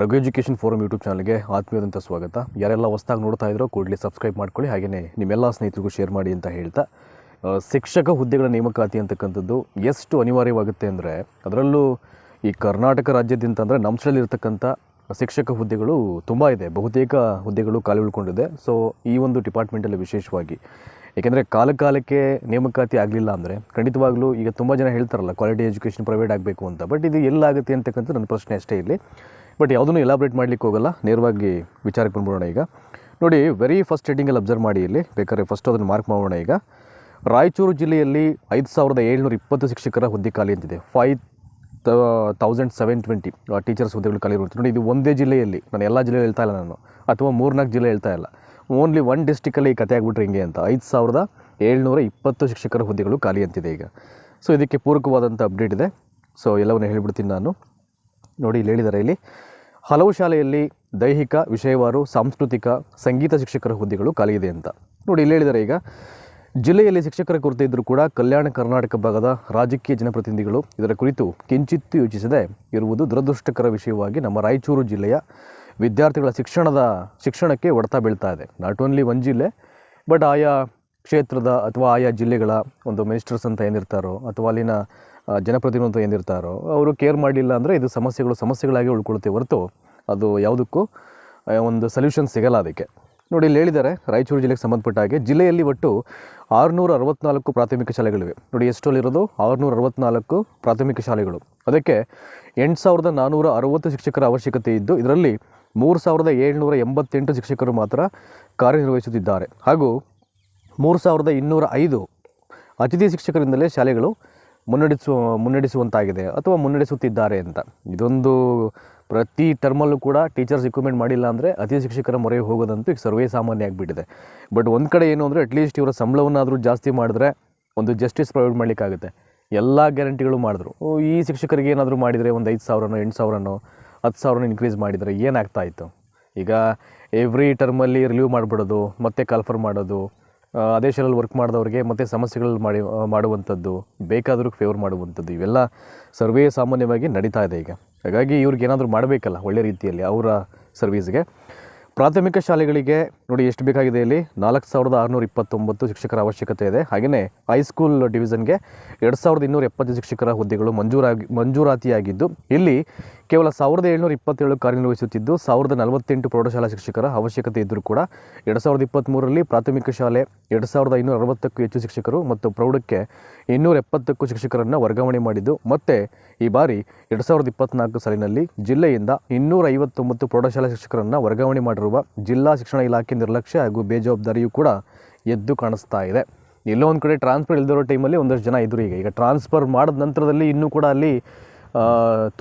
Raghu education forum YouTube ಚಾನಲ್ಗೆ ಆತ್ಮೀಯದಂಥ ಸ್ವಾಗತ. ಯಾರೆಲ್ಲ ಹೊಸ್ದಾಗಿ ನೋಡ್ತಾ ಇದ್ರೋ ಕೂಡಲೇ ಸಬ್ಸ್ಕ್ರೈಬ್ ಮಾಡ್ಕೊಳ್ಳಿ. ಹಾಗೆಯೇ ನಿಮ್ಮೆಲ್ಲ ಸ್ನೇಹಿತರಿಗೂ ಶೇರ್ ಮಾಡಿ ಅಂತ ಹೇಳ್ತಾ. ಶಿಕ್ಷಕ ಹುದ್ದೆಗಳ ನೇಮಕಾತಿ ಅಂತಕ್ಕಂಥದ್ದು ಎಷ್ಟು ಅನಿವಾರ್ಯವಾಗುತ್ತೆ ಅಂದರೆ ಅದರಲ್ಲೂ ಈ ಕರ್ನಾಟಕ ರಾಜ್ಯದಿಂದ ಅಂದರೆ ನಮ್ಮ ಸ್ಥಳದಲ್ಲಿರ್ತಕ್ಕಂಥ ಶಿಕ್ಷಕ ಹುದ್ದೆಗಳು ತುಂಬ ಇದೆ. ಬಹುತೇಕ ಹುದ್ದೆಗಳು ಖಾಲಿ ಉಳ್ಕೊಂಡಿದೆ. ಸೊ ಈ ಒಂದು ಡಿಪಾರ್ಟ್ಮೆಂಟಲ್ಲಿ ವಿಶೇಷವಾಗಿ ಏಕೆಂದರೆ ಕಾಲಕಾಲಕ್ಕೆ ನೇಮಕಾತಿ ಆಗಲಿಲ್ಲ ಅಂದರೆ ಖಂಡಿತವಾಗ್ಲೂ ಈಗ ತುಂಬ ಜನ ಹೇಳ್ತಾರಲ್ಲ ಕ್ವಾಲಿಟಿ ಎಜುಕೇಷನ್ ಪ್ರೊವೈಡ್ ಆಗಬೇಕು ಅಂತ. ಬಟ್ ಇದು ಎಲ್ಲಾಗುತ್ತೆ ಅಂತಕ್ಕಂಥ ನನ್ನ ಪ್ರಶ್ನೆ ಅಷ್ಟೇ ಇಲ್ಲಿ. ಬಟ್ ಯಾವುದನ್ನು ಎಲಾಬ್ರೇಟ್ ಮಾಡಲಿಕ್ಕೆ ಹೋಗಲ್ಲ, ನೇರವಾಗಿ ವಿಚಾರಕ್ಕೆ ಬಂದ್ಬಿಡೋಣ ಈಗ. ನೋಡಿ ವೆರಿ ಫಸ್ಟ್ ಹೆಡ್ಡಿಂಗಲ್ಲಿ ಅಬ್ಸರ್ವ್ ಮಾಡಿ ಇಲ್ಲಿ, ಬೇಕಾದ್ರೆ ಫಸ್ಟ್ ಅದನ್ನು ಮಾರ್ಕ್ ಮಾಡೋಣ ಈಗ. ರಾಯಚೂರು ಜಿಲ್ಲೆಯಲ್ಲಿ ಐದು ಸಾವಿರದ ಏಳ್ನೂರ ಇಪ್ಪತ್ತು ಶಿಕ್ಷಕರ ಹುದ್ದೆ ಖಾಲಿ ಅಂತಿದೆ. Five thousand seven twenty teachers ಹುದ್ದೆಗಳು ಖಾಲಿ ಇರುತ್ತೆ ನೋಡಿ, ಇದು ಒಂದೇ ಜಿಲ್ಲೆಯಲ್ಲಿ, ನಾನು ಎಲ್ಲ ಜಿಲ್ಲೆ ಹೇಳ್ತಾ ಇಲ್ಲ ನಾನು, ಅಥವಾ ಮೂರ್ನಾಲ್ಕು ಜಿಲ್ಲೆ ಹೇಳ್ತಾ ಇಲ್ಲ. ಓನ್ಲಿ ಒನ್ ಡಿಸ್ಟಿಕಲ್ಲಿ ಈ ಕತೆ ಆಗಿಬಿಟ್ರೆ ಹಿಂಗೆ ಅಂತ. ಐದು ಸಾವಿರದ ಏಳ್ನೂರ ಇಪ್ಪತ್ತು ಶಿಕ್ಷಕರ ಹುದ್ದೆಗಳು ಖಾಲಿ ಅಂತಿದೆ ಈಗ. ಸೊ ಇದಕ್ಕೆ ಪೂರಕವಾದಂಥ ಅಪ್ಡೇಟ್ ಇದೆ. ಸೊ ಎಲ್ಲವನ್ನು ಹೇಳಿಬಿಡ್ತೀನಿ ನಾನು. ನೋಡಿ ಇಲ್ಲಿ ಹೇಳಿದ್ದಾರೆ ಇಲ್ಲಿ. ಹಲವು ಶಾಲೆಯಲ್ಲಿ ದೈಹಿಕ, ವಿಷಯವಾರು, ಸಾಂಸ್ಕೃತಿಕ, ಸಂಗೀತ ಶಿಕ್ಷಕರ ಹುದ್ದೆಗಳು ಖಾಲಿ ಇದೆ ಅಂತ. ನೋಡಿ ಇಲ್ಲಿ ಹೇಳಿದರೆ ಈಗ. ಜಿಲ್ಲೆಯಲ್ಲಿ ಶಿಕ್ಷಕರ ಕೊರತೆ ಇದ್ದರೂ ಕೂಡ ಕಲ್ಯಾಣ ಕರ್ನಾಟಕ ಭಾಗದ ರಾಜಕೀಯ ಜನಪ್ರತಿನಿಧಿಗಳು ಇದರ ಕುರಿತು ಕಿಂಚಿತ್ತು ಯೋಚಿಸದೆ ಇರುವುದು ದುರದೃಷ್ಟಕರ ವಿಷಯವಾಗಿ ನಮ್ಮ ರಾಯಚೂರು ಜಿಲ್ಲೆಯ ವಿದ್ಯಾರ್ಥಿಗಳ ಶಿಕ್ಷಣದ, ಶಿಕ್ಷಣಕ್ಕೆ ಹೊಡೆತ ಬೀಳ್ತಾ ಇದೆ. ನಾಟ್ ಓನ್ಲಿ ಒಂದು ಜಿಲ್ಲೆ, ಬಟ್ ಆಯಾ ಕ್ಷೇತ್ರದ ಅಥವಾ ಆಯಾ ಜಿಲ್ಲೆಗಳ ಒಂದು ಮಿನಿಸ್ಟರ್ಸ್ ಅಂತ ಏನಿರ್ತಾರೋ ಅಥವಾ ಅಲ್ಲಿನ ಜನಪ್ರತಿನಿಧಿ ಏನಿರ್ತಾರೋ, ಅವರು ಕೇರ್ ಮಾಡಲಿಲ್ಲ ಅಂದರೆ ಇದು ಸಮಸ್ಯೆಗಳು ಸಮಸ್ಯೆಗಳಾಗಿ ಉಳ್ಕೊಳುತ್ತೆ ಹೊರತು ಅದು ಯಾವುದಕ್ಕೂ ಒಂದು ಸೊಲ್ಯೂಷನ್ ಸಿಗಲ್ಲ ಅದಕ್ಕೆ. ನೋಡಿ, ಇಲ್ಲಿ ಹೇಳಿದ್ದಾರೆ, ರಾಯಚೂರು ಜಿಲ್ಲೆಗೆ ಸಂಬಂಧಪಟ್ಟ ಹಾಗೆ, ಜಿಲ್ಲೆಯಲ್ಲಿ ಒಟ್ಟು ಆರುನೂರ ಅರವತ್ನಾಲ್ಕು ಪ್ರಾಥಮಿಕ ಶಾಲೆಗಳಿವೆ. ನೋಡಿ ಎಷ್ಟಲ್ಲಿರೋದು ಆರುನೂರ ಅರವತ್ನಾಲ್ಕು ಪ್ರಾಥಮಿಕ ಶಾಲೆಗಳು. ಅದಕ್ಕೆ ಎಂಟು ಸಾವಿರದ ನಾನ್ನೂರ ಅರವತ್ತು ಶಿಕ್ಷಕರ ಅವಶ್ಯಕತೆ ಇದ್ದು, ಇದರಲ್ಲಿ ಮೂರು ಸಾವಿರದ ಏಳ್ನೂರ ಎಂಬತ್ತೆಂಟು ಶಿಕ್ಷಕರು ಮಾತ್ರ ಕಾರ್ಯನಿರ್ವಹಿಸುತ್ತಿದ್ದಾರೆ. ಹಾಗೂ ಮೂರು ಸಾವಿರದ ಇನ್ನೂರ ಐದು ಅತಿಥಿ ಶಿಕ್ಷಕರಿಂದಲೇ ಶಾಲೆಗಳು ಮುನ್ನಡೆಸುವ ಮುನ್ನಡೆಸುವಂತಾಗಿದೆ ಅಥವಾ ಮುನ್ನಡೆಸುತ್ತಿದ್ದಾರೆ ಅಂತ. ಇದೊಂದು ಪ್ರತಿ ಟರ್ಮಲ್ಲೂ ಕೂಡ ಟೀಚರ್ಸ್ ರಿಕ್ರೂಟ್ಮೆಂಟ್ ಮಾಡಿಲ್ಲ ಅಂದರೆ ಅತಿ ಶಿಕ್ಷಕರ ಮೊರೆ ಹೋಗೋದಂತೂ ಈಗ ಸರ್ವೇ ಸಾಮಾನ್ಯ ಆಗಿಬಿಟ್ಟಿದೆ. ಬಟ್ ಒಂದು ಕಡೆ ಏನು ಅಂದರೆ ಅಟ್ಲೀಸ್ಟ್ ಇವರ ಸಂಬಳವನ್ನಾದರೂ ಜಾಸ್ತಿ ಮಾಡಿದ್ರೆ ಒಂದು ಜಸ್ಟಿಸ್ ಪ್ರೊವೈಡ್ ಮಾಡಲಿಕ್ಕಾಗುತ್ತೆ. ಎಲ್ಲ ಗ್ಯಾರಂಟಿಗಳು ಮಾಡಿದ್ರು. ಈ ಶಿಕ್ಷಕರಿಗೆ ಏನಾದರೂ ಮಾಡಿದರೆ ಒಂದು ಐದು ಸಾವಿರನೋ, ಎಂಟು ಸಾವಿರನೋ, ಹತ್ತು ಸಾವಿರನೋ ಇನ್ಕ್ರೀಸ್ ಮಾಡಿದರೆ ಏನಾಗ್ತಾಯಿತ್ತು ಈಗ ಎವ್ರಿ ಟರ್ಮಲ್ಲಿ ರಿಲೀವ್ ಮಾಡಿಬಿಡೋದು, ಮತ್ತೆ ಕಾಲ್ಫರ್ ಮಾಡೋದು ಆ, ಅದೇ ಶಾಲೆಯಲ್ಲಿ ವರ್ಕ್ ಮಾಡಿದವ್ರಿಗೆ ಮತ್ತೆ ಸಮಸ್ಯೆಗಳಲ್ಲಿ ಮಾಡಿ ಮಾಡುವಂಥದ್ದು ಬೇಕಾದರೂ ಫೇವರ್ ಮಾಡುವಂಥದ್ದು ಇವೆಲ್ಲ ಸರ್ವೇ ಸಾಮಾನ್ಯವಾಗಿ ನಡೀತಾ ಇದೆ ಈಗ. ಹಾಗಾಗಿ ಇವ್ರಿಗೆ ಏನಾದರೂ ಮಾಡಬೇಕಲ್ಲ ಒಳ್ಳೆ ರೀತಿಯಲ್ಲಿ ಅವರ ಸರ್ವೀಸ್ಗೆ ಪ್ರಾಥಮಿಕ ಶಾಲೆಗಳಿಗೆ ನೋಡಿ ಎಷ್ಟು ಬೇಕಾಗಿದೆ ಇಲ್ಲಿ? ನಾಲ್ಕು ಸಾವಿರದ ಆರುನೂರ ಇಪ್ಪತ್ತೊಂಬತ್ತು ಶಿಕ್ಷಕರ ಅವಶ್ಯಕತೆ ಇದೆ. ಹಾಗೆಯೇ ಹೈಸ್ಕೂಲ್ ಡಿವಿಷನ್ಗೆ ಎರಡು ಸಾವಿರದ ಇನ್ನೂರ ಎಪ್ಪತ್ತು ಶಿಕ್ಷಕರ ಹುದ್ದೆಗಳು ಮಂಜೂರಾಗಿ ಮಂಜೂರಾತಿಯಾಗಿದ್ದು ಇಲ್ಲಿ ಕೇವಲ ಸಾವಿರದ ಏಳ್ನೂರ ಇಪ್ಪತ್ತೇಳು ಕಾರ್ಯನಿರ್ವಹಿಸುತ್ತಿದ್ದು ಸಾವಿರದ ನಲವತ್ತೆಂಟು ಪ್ರೌಢಶಾಲಾ ಶಿಕ್ಷಕರ ಅವಶ್ಯಕತೆ ಇದ್ದರೂ ಕೂಡ ಎರಡು ಸಾವಿರದ ಇಪ್ಪತ್ತ್ಮೂರರಲ್ಲಿ ಪ್ರಾಥಮಿಕ ಶಾಲೆ ಎರಡು ಸಾವಿರದ ಐನೂರ ಅರವತ್ತಕ್ಕೂ ಹೆಚ್ಚು ಶಿಕ್ಷಕರು ಮತ್ತು ಪ್ರೌಢಕ್ಕೆ ಇನ್ನೂರ ಎಪ್ಪತ್ತಕ್ಕೂ ಶಿಕ್ಷಕರನ್ನು ವರ್ಗಾವಣೆ ಮಾಡಿದ್ದು, ಮತ್ತೆ ಈ ಬಾರಿ ಎರಡು ಸಾವಿರದ ಇಪ್ಪತ್ತ್ನಾಲ್ಕು ಸಾಲಿನಲ್ಲಿ ಜಿಲ್ಲೆಯಿಂದ ಇನ್ನೂರ ಐವತ್ತೊಂಬತ್ತು ಪ್ರೌಢಶಾಲಾ ಶಿಕ್ಷಕರನ್ನು ವರ್ಗಾವಣೆ ಮಾಡಿರುವ ಜಿಲ್ಲಾ ಶಿಕ್ಷಣ ಇಲಾಖೆ ನಿರ್ಲಕ್ಷ್ಯ ಹಾಗೂ ಬೇಜವಾಬ್ದಾರಿಯೂ ಕೂಡ ಎದ್ದು ಕಾಣಿಸ್ತಾ ಇದೆ. ಎಲ್ಲೋ ಒಂದು ಕಡೆ ಟ್ರಾನ್ಸ್ಫರ್ ಇಲ್ದಿರೋ ಟೈಮಲ್ಲಿ ಒಂದಷ್ಟು ಜನ ಇದ್ದರು ಈಗ ಈಗ ಟ್ರಾನ್ಸ್ಫರ್ ಮಾಡಿದ ನಂತರದಲ್ಲಿ ಇನ್ನೂ ಕೂಡ ಅಲ್ಲಿ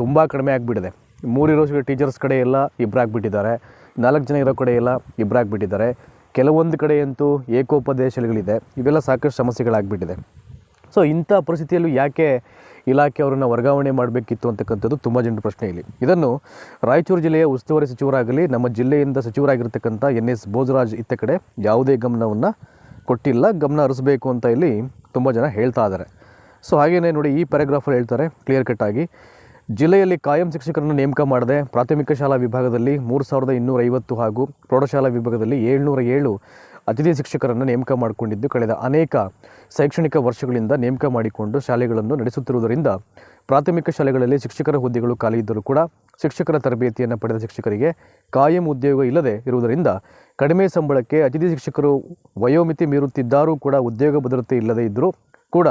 ತುಂಬ ಕಡಿಮೆ ಆಗಿಬಿಟ್ಟಿದೆ. ಮೂರಿರೋ ಟೀಚರ್ಸ್ ಕಡೆ ಎಲ್ಲ ಇಬ್ಬರಾಗ್ಬಿಟ್ಟಿದ್ದಾರೆ ನಾಲ್ಕು ಜನ ಇರೋ ಕಡೆ ಎಲ್ಲ ಇಬ್ಬರಾಗ್ಬಿಟ್ಟಿದ್ದಾರೆ ಕೆಲವೊಂದು ಕಡೆಯಂತೂ ಏಕೋಪದೇಶಗಳಿದೆ. ಇವೆಲ್ಲ ಸಾಕಷ್ಟು ಸಮಸ್ಯೆಗಳಾಗ್ಬಿಟ್ಟಿದೆ. ಸೊ ಇಂಥ ಪರಿಸ್ಥಿತಿಯಲ್ಲೂ ಯಾಕೆ ಇಲಾಖೆ ಅವರನ್ನು ವರ್ಗಾವಣೆ ಮಾಡಬೇಕಿತ್ತು ಅಂತಕ್ಕಂಥದ್ದು ತುಂಬ ಜನರ ಪ್ರಶ್ನೆ ಇಲ್ಲಿ. ಇದನ್ನು ರಾಯಚೂರು ಜಿಲ್ಲೆಯ ಉಸ್ತುವಾರಿ ಸಚಿವರಾಗಲಿ, ನಮ್ಮ ಜಿಲ್ಲೆಯಿಂದ ಸಚಿವರಾಗಿರ್ತಕ್ಕಂಥ ಎನ್ ಎಸ್ ಭೋಜರಾಜ್ ಇತ್ತ ಕಡೆ ಯಾವುದೇ ಗಮನವನ್ನು ಕೊಟ್ಟಿಲ್ಲ. ಗಮನ ಹರಿಸಬೇಕು ಅಂತ ಇಲ್ಲಿ ತುಂಬ ಜನ ಹೇಳ್ತಾ ಇದ್ದಾರೆ. ಸೊ ಹಾಗೆಯೇ ನೋಡಿ ಈ ಪ್ಯಾರಾಗ್ರಾಫಲ್ಲಿ ಹೇಳ್ತಾರೆ ಕ್ಲಿಯರ್ ಕಟ್ ಆಗಿ, ಜಿಲ್ಲೆಯಲ್ಲಿ ಕಾಯಂ ಶಿಕ್ಷಕರನ್ನು ನೇಮಕ ಮಾಡದೆ ಪ್ರಾಥಮಿಕ ಶಾಲಾ ವಿಭಾಗದಲ್ಲಿ ಮೂರು ಸಾವಿರದ ಇನ್ನೂರ ಐವತ್ತು ಹಾಗೂ ಪ್ರೌಢಶಾಲಾ ವಿಭಾಗದಲ್ಲಿ ಏಳ್ನೂರ ಏಳು ಅತಿಥಿ ಶಿಕ್ಷಕರನ್ನು ನೇಮಕ ಮಾಡಿಕೊಂಡಿದ್ದು ಕಳೆದ ಅನೇಕ ಶೈಕ್ಷಣಿಕ ವರ್ಷಗಳಿಂದ ನೇಮಕ ಮಾಡಿಕೊಂಡು ಶಾಲೆಗಳನ್ನು ನಡೆಸುತ್ತಿರುವುದರಿಂದ ಪ್ರಾಥಮಿಕ ಶಾಲೆಗಳಲ್ಲಿ ಶಿಕ್ಷಕರ ಹುದ್ದೆಗಳು ಖಾಲಿ ಇದ್ದರೂ ಕೂಡ ಶಿಕ್ಷಕರ ತರಬೇತಿಯನ್ನು ಪಡೆದ ಶಿಕ್ಷಕರಿಗೆ ಕಾಯಂ ಉದ್ಯೋಗ ಇಲ್ಲದೆ ಇರುವುದರಿಂದ ಕಡಿಮೆ ಸಂಬಳಕ್ಕೆ ಅತಿಥಿ ಶಿಕ್ಷಕರು ವಯೋಮಿತಿ ಮೀರುತ್ತಿದ್ದಾರೂ ಕೂಡ ಉದ್ಯೋಗ ಭದ್ರತೆ ಇಲ್ಲದೆ ಇದ್ದರೂ ಕೂಡ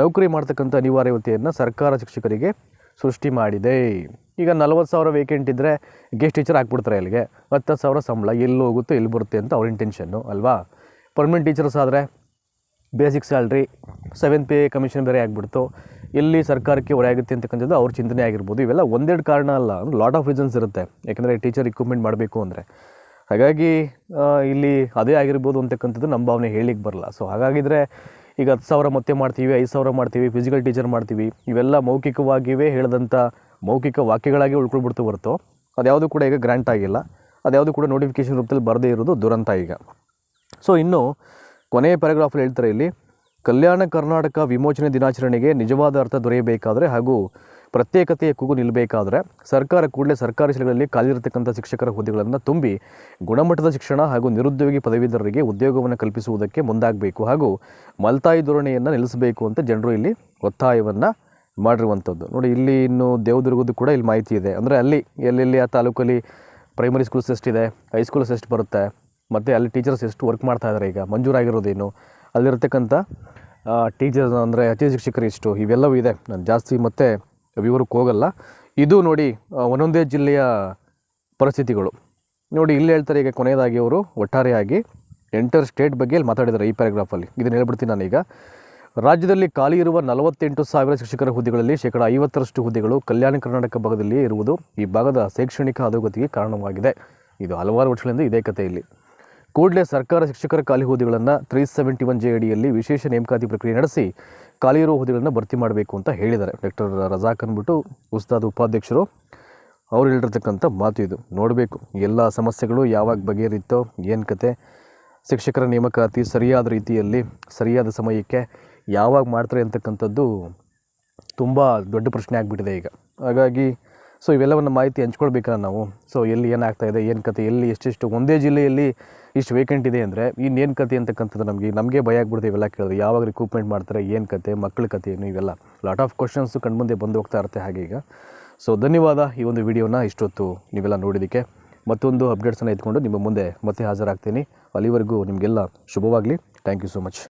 ನೌಕರಿ ಮಾಡ್ತಕ್ಕಂಥ ಅನಿವಾರ್ಯತೆಯನ್ನು ಸರ್ಕಾರ ಶಿಕ್ಷಕರಿಗೆ ಸೃಷ್ಟಿ ಮಾಡಿದೆ. ಈಗ ನಲವತ್ತು ಸಾವಿರ ವೇಕೆಂಟ್ ಇದ್ದರೆ ಗೆಸ್ಟ್ ಟೀಚರ್ ಹಾಕ್ಬಿಡ್ತಾರೆ ಅಲ್ಲಿಗೆ. ಹತ್ತು ಸಾವಿರ ಸಂಬಳ, ಎಲ್ಲಿ ಹೋಗುತ್ತೋ, ಎಲ್ಲಿ ಬರುತ್ತೆ ಅಂತ ಅವ್ರ ಇಂಟೆನ್ಷನ್ನು ಅಲ್ವಾ? ಪರ್ಮನೆಂಟ್ ಟೀಚರ್ಸ್ ಆದರೆ basic salary seven pay commission ಬೇರೆ ಆಗಿಬಿಡ್ತು. ಎಲ್ಲಿ ಸರ್ಕಾರಕ್ಕೆ ಆಗುತ್ತೆ ಅಂತಕ್ಕಂಥದ್ದು ಅವ್ರ ಚಿಂತನೆ ಆಗಿರ್ಬೋದು. ಇವೆಲ್ಲ ಒಂದೆರಡು ಕಾರಣ ಅಲ್ಲ ಲಾಟ್ ಆಫ್ ರೀಸನ್ಸ್ ಇರುತ್ತೆ. ಯಾಕಂದರೆ ಟೀಚರ್ ಇಕ್ವಿಪ್ಮೆಂಟ್ ಮಾಡಬೇಕು ಅಂದರೆ. ಹಾಗಾಗಿ ಇಲ್ಲಿ ಅದೇ ಆಗಿರ್ಬೋದು ಅಂತಕ್ಕಂಥದ್ದು ನಮ್ಮ ಭಾವನೆ ಹೇಳಿಕ್ಕೆ ಬರಲ್ಲ. ಸೊ ಹಾಗಾಗಿದ್ರೆ ಈಗ ಹತ್ತು ಸಾವಿರ ಮತ್ತೆ ಮಾಡ್ತೀವಿ, ಐದು ಸಾವಿರ ಮಾಡ್ತೀವಿ ಫಿಸಿಕಲ್ ಟೀಚರ್ ಮಾಡ್ತೀವಿ, ಇವೆಲ್ಲ ಮೌಖಿಕವಾಗಿಯೇ ಹೇಳಿದಂಥ ಮೌಖಿಕ ವಾಕ್ಯಗಳಾಗಿ ಉಳ್ಕೊಳ್ಬಿಡ್ತು ಹೊರತು. ಅದ್ಯಾವುದು ಕೂಡ ಈಗ ಗ್ರ್ಯಾಂಟ್ ಆಗಿಲ್ಲ. ಅದ್ಯಾವುದು ಕೂಡ ನೋಟಿಫಿಕೇಶನ್ ರೂಪದಲ್ಲಿ ಬರದೇ ಇರೋದು ದುರಂತ ಈಗ. ಸೊ ಇನ್ನು ಕೊನೆಯ ಪ್ಯಾರಾಗ್ರಾಫಲ್ಲಿ ಹೇಳ್ತಾರೆ ಇಲ್ಲಿ, ಕಲ್ಯಾಣ ಕರ್ನಾಟಕ ವಿಮೋಚನೆ ದಿನಾಚರಣೆಗೆ ನಿಜವಾದ ಅರ್ಥ ದೊರೆಯಬೇಕಾದರೆ ಹಾಗೂ ಪ್ರತ್ಯೇಕತೆಯ ಕೂಗು ನಿಲ್ಲಬೇಕಾದ್ರೆ ಸರ್ಕಾರ ಕೂಡಲೇ ಸರ್ಕಾರಿ ಶಾಲೆಗಳಲ್ಲಿ ಖಾಲಿರತಕ್ಕಂಥ ಶಿಕ್ಷಕರ ಹುದ್ದೆಗಳನ್ನು ತುಂಬಿ ಗುಣಮಟ್ಟದ ಶಿಕ್ಷಣ ಹಾಗೂ ನಿರುದ್ಯೋಗಿ ಪದವೀಧರರಿಗೆ ಉದ್ಯೋಗವನ್ನು ಕಲ್ಪಿಸುವುದಕ್ಕೆ ಮುಂದಾಗಬೇಕು ಹಾಗೂ ಮಲ್ತಾಯಿ ಧೋರಣೆಯನ್ನು ನಿಲ್ಲಿಸಬೇಕು ಅಂತ ಜನರು ಇಲ್ಲಿ ಒತ್ತಾಯವನ್ನು ಮಾಡಿರುವಂಥದ್ದು. ನೋಡಿ, ಇಲ್ಲಿ ಇನ್ನು ದೇವದುರ್ಗದ್ದು ಕೂಡ ಇಲ್ಲಿ ಮಾಹಿತಿ ಇದೆ. ಅಂದರೆ ಅಲ್ಲಿ ಎಲ್ಲೆಲ್ಲಿ ಆ ತಾಲೂಕಲ್ಲಿ ಪ್ರೈಮರಿ ಸ್ಕೂಲ್ಸ್ ಎಷ್ಟಿದೆ ಹೈಸ್ಕೂಲ್ಸ್ ಎಷ್ಟು ಬರುತ್ತೆ, ಮತ್ತು ಅಲ್ಲಿ ಟೀಚರ್ಸ್ ಎಷ್ಟು ವರ್ಕ್ ಮಾಡ್ತಾ ಇದ್ದಾರೆ ಈಗ, ಮಂಜೂರಾಗಿರೋದೇನು? ಅಲ್ಲಿರ್ತಕ್ಕಂಥ ಟೀಚರ್ಸ್ ಅಂದರೆ ಅತಿಥಿ ಶಿಕ್ಷಕರು ಇಷ್ಟು ಇವೆಲ್ಲವೂ ಇದೆ. ನಾನು ಜಾಸ್ತಿ ಮತ್ತೆ ವಿವರಕ್ಕೆ ಹೋಗಲ್ಲ. ಇದು ನೋಡಿ ಒಂದೊಂದೇ ಜಿಲ್ಲೆಯ ಪರಿಸ್ಥಿತಿಗಳು. ನೋಡಿ, ಇಲ್ಲಿ ಹೇಳ್ತಾರೆ, ಈಗ ಕೊನೆಯದಾಗಿ ಅವರು ಒಟ್ಟಾರೆಯಾಗಿ ಎಂಟರ್ ಸ್ಟೇಟ್ ಬಗ್ಗೆ ಇಲ್ಲಿ ಮಾತಾಡಿದ್ದಾರೆ ಈ ಪ್ಯಾರಾಗ್ರಾಫಲ್ಲಿ ಇದನ್ನು ಹೇಳ್ಬಿಡ್ತೀನಿ ನಾನೀಗ. ರಾಜ್ಯದಲ್ಲಿ ಖಾಲಿ ಇರುವ ನಲವತ್ತೆಂಟು ಸಾವಿರ ಶಿಕ್ಷಕರ ಹುದ್ದೆಗಳಲ್ಲಿ ಶೇಕಡ ಐವತ್ತರಷ್ಟು ಹುದ್ದೆಗಳು ಕಲ್ಯಾಣ ಕರ್ನಾಟಕ ಭಾಗದಲ್ಲಿಯೇ ಇರುವುದು ಈ ಭಾಗದ ಶೈಕ್ಷಣಿಕ ಅಧೋಗತಿಗೆ ಕಾರಣವಾಗಿದೆ. ಇದು ಹಲವಾರು ವರ್ಷಗಳಿಂದ ಇದೇ ಕಥೆ ಇಲ್ಲಿ. ಕೂಡಲೇ ಸರ್ಕಾರ ಶಿಕ್ಷಕರ ಖಾಲಿ ಹುದ್ದೆಗಳನ್ನು ತ್ರೀ ಸೆವೆಂಟಿ ಒನ್ ಜೆ ಅಡಿಯಲ್ಲಿ ವಿಶೇಷ ನೇಮಕಾತಿ ಪ್ರಕ್ರಿಯೆ ನಡೆಸಿ ಖಾಲಿ ಇರೋ ಹುದ್ದೆಗಳನ್ನು ಭರ್ತಿ ಮಾಡಬೇಕು ಅಂತ ಹೇಳಿದ್ದಾರೆ. ಡಾಕ್ಟರ್ ರಜಾಕ್ ಅಂದ್ಬಿಟ್ಟು ಉಸ್ತಾದ್ ಉಪಾಧ್ಯಕ್ಷರು ಅವ್ರು ಹೇಳಿರ್ತಕ್ಕಂಥ ಮಾತು ಇದು. ನೋಡಬೇಕು, ಎಲ್ಲ ಸಮಸ್ಯೆಗಳು ಯಾವಾಗ ಬಗೆಹರಿತ್ತೋ, ಏನು ಕತೆ, ಶಿಕ್ಷಕರ ನೇಮಕಾತಿ ಸರಿಯಾದ ರೀತಿಯಲ್ಲಿ, ಸರಿಯಾದ ಸಮಯಕ್ಕೆ ಯಾವಾಗ ಮಾಡ್ತಾರೆ ಅಂತಕ್ಕಂಥದ್ದು ತುಂಬ ದೊಡ್ಡ ಪ್ರಶ್ನೆ ಆಗಿಬಿಟ್ಟಿದೆ ಈಗ. ಹಾಗಾಗಿ ಸೊ ಇವೆಲ್ಲವನ್ನು ಮಾಹಿತಿ ಹಂಚ್ಕೊಳ್ಬೇಕಲ್ಲ ನಾವು? ಸೊ ಎಲ್ಲಿ ಏನಾಗ್ತಾ ಇದೆ, ಏನು ಕತೆ, ಎಲ್ಲಿ ಎಷ್ಟೆಷ್ಟು, ಒಂದೇ ಜಿಲ್ಲೆಯಲ್ಲಿ ಇಷ್ಟು ವೇಕೆಂಟ್ ಇದೆ ಅಂದರೆ ಇನ್ನೇನು ಕತೆ ಅಂತಕ್ಕಂಥದ್ದು ನಮಗೆ ನಮಗೆ ಭಯ ಆಗ್ಬಿಡುತ್ತೆ ಇವೆಲ್ಲ ಕೇಳಿದ್ರೆ. ಯಾವಾಗ ರಿಕ್ರೂಟ್ಮೆಂಟ್ ಮಾಡ್ತಾರೆ, ಏನು ಕತೆ ಮಕ್ಕಳ ಕತೆ ಏನು ಇವೆಲ್ಲ. ಲಾಟ್ ಆಫ್ ಕ್ವಶನ್ಸು ಕಣ್ಮುಂದೆ ಬಂದು ಹೋಗ್ತಾ ಇರುತ್ತೆ ಹಾಗೆ ಈಗ. ಸೊ ಧನ್ಯವಾದ ಈ ಒಂದು ವಿಡಿಯೋನ ಇಷ್ಟೊತ್ತು ನೀವೆಲ್ಲ ನೋಡಿದ್ದಕ್ಕೆ. ಮತ್ತೊಂದು ಅಪ್ಡೇಟ್ಸನ್ನು ಎತ್ಕೊಂಡು ನಿಮ್ಮ ಮುಂದೆ ಮತ್ತೆ ಹಾಜರಾಗ್ತೀನಿ. ಅಲ್ಲಿವರೆಗೂ ನಿಮಗೆಲ್ಲ ಶುಭವಾಗಲಿ. Thank you so much